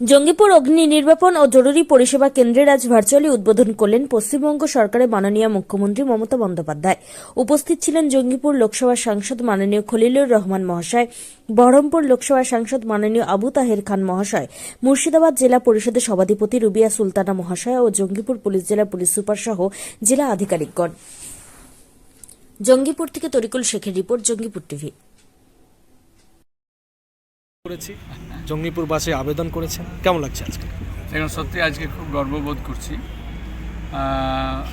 জঙ্গিপুর অগ্নি নির্বাপন ও জরুরি পরিষেবা কেন্দ্রের আজ ভার্চুয়ালি উদ্বোধন করলেন পশ্চিমবঙ্গ সরকারের মাননীয় মুখ্যমন্ত্রী মমতা বন্দ্যোপাধ্যায়। উপস্থিত ছিলেন জঙ্গিপুর লোকসভার সাংসদ মাননীয় খলিলুর রহমান মহাশয়, বহরমপুর লোকসভার সাংসদ মাননীয় আবু তাহের খান মহাশয়, মুর্শিদাবাদ জেলা পরিষদের সভাধিপতি রুবিয়া সুলতানা মহাশয় ও জঙ্গিপুর পুলিশ জেলা পুলিশ সুপার সহ জেলা আধিকারিকগণ। জঙ্গিপুর থেকে তরিকুল শেখের রিপোর্ট, জঙ্গিপুর টিভি। করেছি। জঙ্গিপুর বাসে আবেদন করেছেন। কেমন লাগছে আজকে? দেখুন, সত্যি আজকে খুব গর্ববোধ করছি।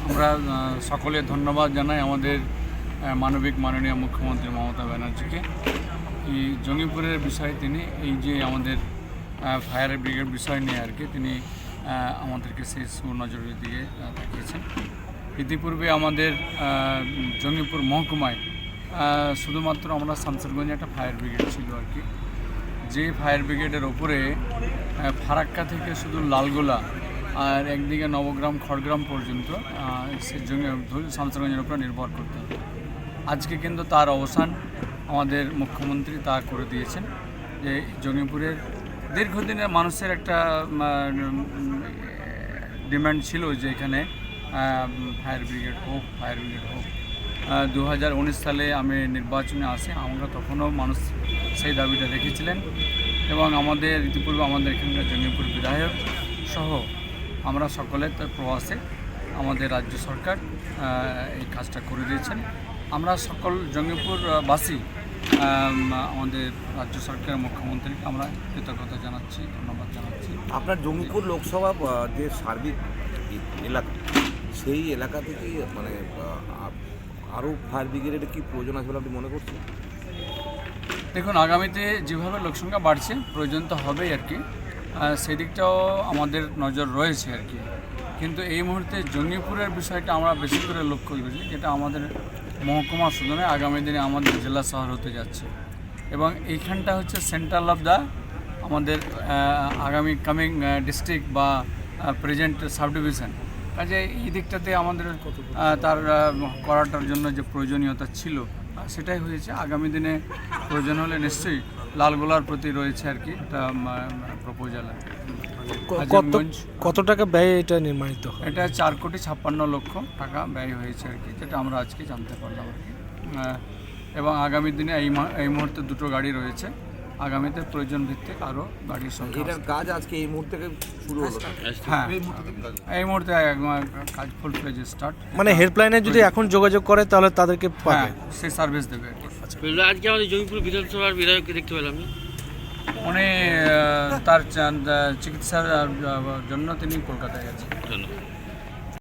আমরা সকলে ধন্যবাদ জানাই আমাদের মানবিক মাননীয় মুখ্যমন্ত্রী মমতা ব্যানার্জিকে। এই জঙ্গিপুরের বিষয়ে তিনি, এই যে আমাদের ফায়ার ব্রিগেড বিষয় নিয়ে আর কি, তিনি আমাদেরকে সেই সুনজরের দিকে তাকিয়েছেন ইতিপূর্বে আমাদের জঙ্গিপুর মহকুমায় শুধুমাত্র আমরা শামসেরগঞ্জে একটা ফায়ার ব্রিগেড ছিল আর কি। যে ফায়ার ব্রিগেডের ওপরে ফারাক্কা থেকে শুধু লালগোলা আর একদিকে নবগ্রাম, খড়গ্রাম পর্যন্ত সে শামসেরগঞ্জের উপরে নির্ভর করতে হতো আজকে কিন্তু তার অবসান আমাদের মুখ্যমন্ত্রী তা করে দিয়েছেন যে জঙ্গিপুরের দীর্ঘদিনের মানুষের একটা ডিমান্ড ছিল যে এখানে ফায়ার ব্রিগেড হোক, ফায়ার ব্রিগেড হোক দু হাজার উনিশ সালে আমি নির্বাচনে আসি, আমরা তখনও মানুষ সেই দাবিটা রেখেছিলেন। এবং আমাদের ইতিপূর্বে আমাদের এখানকার জঙ্গিপুর বিধায়ক সহ আমরা সকলে তার প্রবাসে আমাদের রাজ্য সরকার এই কাজটা করে দিয়েছেন। আমরা সকল জঙ্গিপুরবাসী আমাদের রাজ্য সরকারের মুখ্যমন্ত্রীকে আমরা কৃতজ্ঞতা জানাচ্ছি, ধন্যবাদ জানাচ্ছি। আপনার জঙ্গিপুর লোকসভা যে সার্বিক এলাকা, সেই এলাকা থেকে মানে আরও ফায়ার ব্রিগেডের কি প্রয়োজন আছে বলে আপনি মনে করছেন? দেখুন, আগামীতে যেভাবে লোকসংখ্যা বাড়ছে, প্রয়োজন তো হবেই আর কি। সেদিকটাও আমাদের নজর রয়েছে আর কি। কিন্তু এই মুহূর্তে জঙ্গিপুরের বিষয়টা আমরা বেশি করে লক্ষ্য করেছি, যেটা আমাদের মহকুমা নয় আগামী দিনে আমাদের জেলা শহর হতে যাচ্ছে। এবং এইখানটা হচ্ছে সেন্ট্রাল অফ দ্য আমাদের আগামী কামিং ডিস্ট্রিক্ট বা প্রেজেন্ট সাব ডিভিশন কাজে এই দিকটাতে আমাদের তার করাটার জন্য যে প্রয়োজনীয়তা ছিল সেটাই হয়েছে। আগামী দিনে প্রয়োজন হলে নিশ্চয়ই লালগোলার প্রতি রয়েছে আর কি একটা প্রপোজাল কত কত টাকা ব্যয় এটা নির্মাণিত এটা চার কোটি ছাপ্পান্ন লক্ষ টাকা ব্যয় হয়েছে আর কি যেটা আমরা আজকে জানতে পারলাম আর কি। এবং আগামী দিনে এই এই মুহূর্তে দুটো গাড়ি রয়েছে। আগামীতে প্রয়োজন ভিত্তিক আরও গাড়ির সংখ্যা এটার কাজ আজকে এই মুহূর্তে থেকে শুরু হলো। হ্যাঁ। এই মুহূর্তে একদম কাজ। ফুল ফ্লেজ স্টার্ট মানে হেল্পলাইনে যদি এখন যোগাযোগ করে তাহলে তাদেরকে হ্যাঁ পাবে। সে সার্ভিস দেবে। আর কি আজকে আমাদের জমিপুর বিধানসভার বিধায়ককে দেখতে পেলাম উনি তার চিকিৎসার জন্য তিনি কলকাতায় গেছেন ধন্যবাদ।